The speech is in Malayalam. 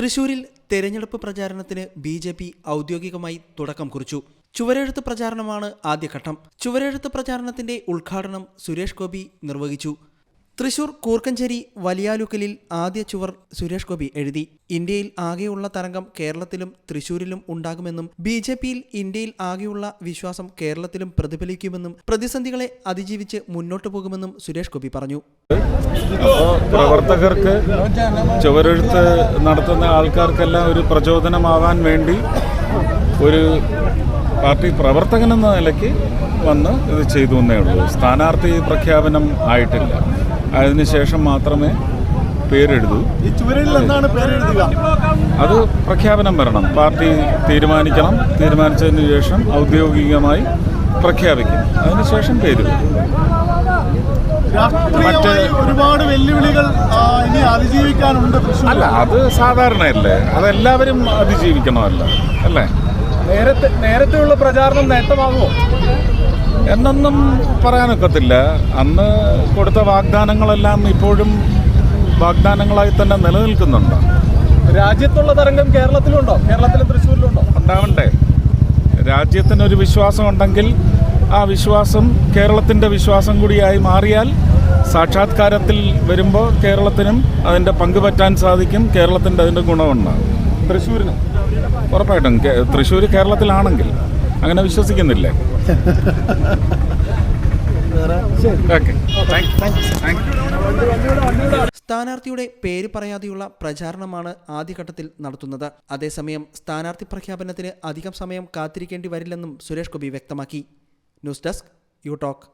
തൃശൂരിൽ തെരഞ്ഞെടുപ്പ് പ്രചാരണത്തിന് ബി ജെ പി ഔദ്യോഗികമായി തുടക്കം കുറിച്ചു. ചുവരെഴുത്ത് പ്രചാരണമാണ് ആദ്യഘട്ടം. ചുവരെഴുത്ത് പ്രചാരണത്തിന്റെ ഉദ്ഘാടനം സുരേഷ് ഗോപി നിർവഹിച്ചു. തൃശൂർ കൂർക്കഞ്ചേരി വലിയാലുക്കലിൽ ആദ്യ ചുവർ സുരേഷ് ഗോപി എഴുതി. ഇന്ത്യയിൽ ആകെയുള്ള തരംഗം കേരളത്തിലും തൃശൂരിലും ഉണ്ടാകുമെന്നും ബി ജെ പിയിൽ ഇന്ത്യയിൽ ആകെയുള്ള വിശ്വാസം കേരളത്തിലും പ്രതിഫലിക്കുമെന്നും പ്രതിസന്ധികളെ അതിജീവിച്ച് മുന്നോട്ടു പോകുമെന്നും സുരേഷ് ഗോപി പറഞ്ഞു. പ്രവർത്തകർക്ക് ചുവരെഴുത്ത് നടത്തുന്ന ആൾക്കാർക്കെല്ലാം ഒരു പ്രചോദനമാവാൻ വേണ്ടി ഒരു പാർട്ടി പ്രവർത്തകൻ എന്ന നിലയ്ക്ക് വന്ന് ഇത് ചെയ്തു എന്നേ ഉള്ളൂ. സ്ഥാനാർത്ഥി പ്രഖ്യാപനം ആയിട്ടില്ല. അതിനുശേഷം മാത്രമേ പേരെഴുതൂ. അത് പ്രഖ്യാപനം വരണം. പാർട്ടി തീരുമാനിക്കണം. തീരുമാനിച്ചതിന് ശേഷം ഔദ്യോഗികമായി പ്രഖ്യാപിക്കും. അതിനുശേഷം പേര് മറ്റ് ഒരുപാട് വെല്ലുവിളികൾ ഇനി അതിജീവിക്കാനുണ്ട് അല്ല അത് സാധാരണയല്ലേ? അതെല്ലാവരും അതിജീവിക്കണമല്ലോ അല്ലേ? നേരത്തെ നേരത്തെയുള്ള പ്രചാരണം നേട്ടമാകുമോ? എന്നൊന്നും പറയാനൊക്കത്തില്ല അന്ന് കൊടുത്ത വാഗ്ദാനങ്ങളെല്ലാം ഇപ്പോഴും വാഗ്ദാനങ്ങളായി തന്നെ നിലനിൽക്കുന്നുണ്ട്. രാജ്യത്തുള്ള തരംഗം കേരളത്തിലുണ്ടോ? കേരളത്തിലും തൃശ്ശൂരിലുണ്ടോ? ഉണ്ടാവണ്ടേ. രാജ്യത്തിനൊരു വിശ്വാസം ഉണ്ടെങ്കിൽ ആ വിശ്വാസം കേരളത്തിന്റെ വിശ്വാസം കൂടിയായി മാറിയാൽ സാക്ഷാത്കാരത്തിൽ വരുമ്പോൾ കേരളത്തിനും അതിന്റെ പങ്കുപറ്റാൻ സാധിക്കും. കേരളത്തിന്റെ അതിന്റെ ഗുണമുണ്ടാകും. തൃശ്ശൂരിനും? ഉറപ്പായിട്ടും തൃശ്ശൂർ കേരളത്തിലാണെങ്കിൽ അങ്ങനെ വിശ്വസിക്കുന്നില്ലേ? സ്ഥാനാർത്ഥിയുടെ പേര് പറയാതെയുള്ള പ്രചാരണമാണ് ആദ്യഘട്ടത്തിൽ നടത്തുന്നത്. അതേസമയം സ്ഥാനാർത്ഥി പ്രഖ്യാപനത്തിന് അധികം സമയം കാത്തിരിക്കേണ്ടി വരില്ലെന്നും സുരേഷ് ഗോപി വ്യക്തമാക്കി. News desk you talk